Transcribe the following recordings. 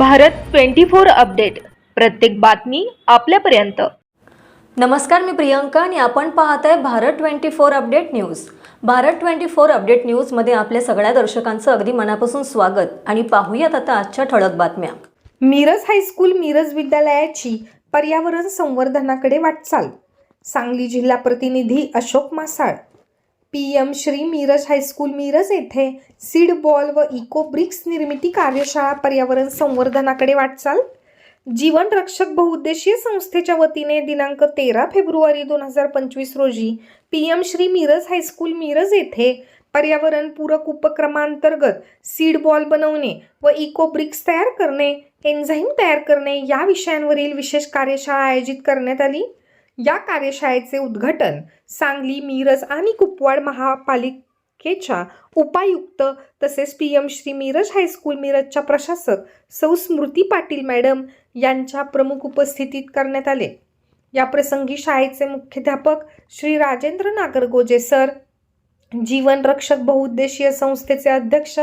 Bharat twenty four update. प्रत्येक बातमी आपल्यापर्यंत. नमस्कार मी प्रियंका आणि आपण पाहत आहे Bharat twenty four update news. Bharat twenty four update न्यूजमध्ये आपल्या सगळ्या दर्शकांचं अगदी मनापासून स्वागत आणि पाहूयात आता आजच्या ठळक बातम्या. मिरज हायस्कूल मिरज विद्यालयाची पर्यावरण संवर्धनाकडे वाटचाल. सांगली जिल्हा प्रतिनिधी Ashok Masal. P M Shri Miraj high school Miraj येथे सीड बॉल व इको ब्रिक्स निर्मिती कार्यशाळा पर्यावरण संवर्धनाकडे वाटचाल. जीवन रक्षक बहुउद्देशीय संस्थेच्या वतीने दिनांक तेरा फेब्रुवारी दोन हजार पंचवीस रोजी P M Shri Miraj high school Miraj येथे पर्यावरणपूरक उपक्रमांतर्गत सीड बॉल बनवणे व इको ब्रिक्स तयार करणे एन्झाईम तयार करणे या विषयांवरील विशेष कार्यशाळा आयोजित करण्यात आली. या कार्यशाळेचे उद्घाटन सांगली मिरज आणि कुपवाड महापालिकेच्या उपायुक्त तसेच P M Shri Miraj high school मिरजच्या प्रशासक सौ. स्मृती पाटील मॅडम यांच्या प्रमुख उपस्थितीत करण्यात आले. या प्रसंगी शाळेचे मुख्याध्यापक श्री राजेंद्र नागरगोजे सर जीवन रक्षक बहुउद्देशीय संस्थेचे अध्यक्ष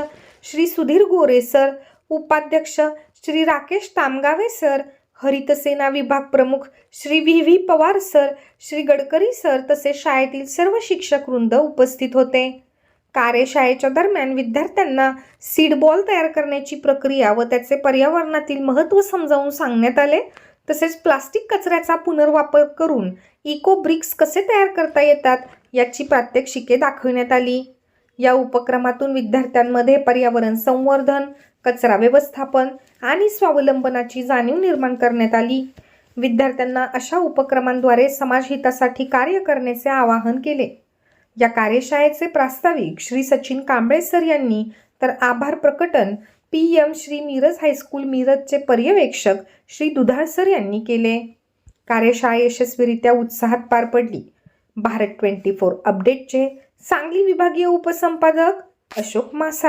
श्री सुधीर गोरे सर उपाध्यक्ष श्री राकेश तामगावे सर हरितसेना विभाग प्रमुख Shri V. V. Pawar sir Shri Gadkari sir तसेच शाळेतील सर्व शिक्षक वृंद उपस्थित होते. कार्यशाळेच्या दरम्यान विद्यार्थ्यांना सीड बॉल तयार करण्याची प्रक्रिया व त्याचे पर्यावरणातील महत्त्व समजावून सांगण्यात आले. तसेच प्लास्टिक कचऱ्याचा पुनर्वापर करून इको ब्रिक्स कसे तयार करता येतात याची प्रात्यक्षिके दाखवण्यात आली. या उपक्रमातून विद्यार्थ्यांमध्ये पर्यावरण संवर्धन कचरा व्यवस्थापन आणि स्वावलंबनाची जाणीव निर्माण करण्यात आली. विद्यार्थ्यांना अशा उपक्रमांद्वारे समाजहितासाठी कार्य करण्याचे आवाहन केले. या कार्यशाळेचे प्रास्ताविक श्री सचिन कांबळे सर यांनी तर आभार प्रकटन P M Shri Miraj high school मिरजचे पर्यवेक्षक श्री दुधाळ सर यांनी केले. कार्यशाळा यशस्वीरित्या उत्साहात पार पडली. भारत ट्वेंटी फोर अपडेटचे सांगली विभागीय उपसंपादक अशोक मासा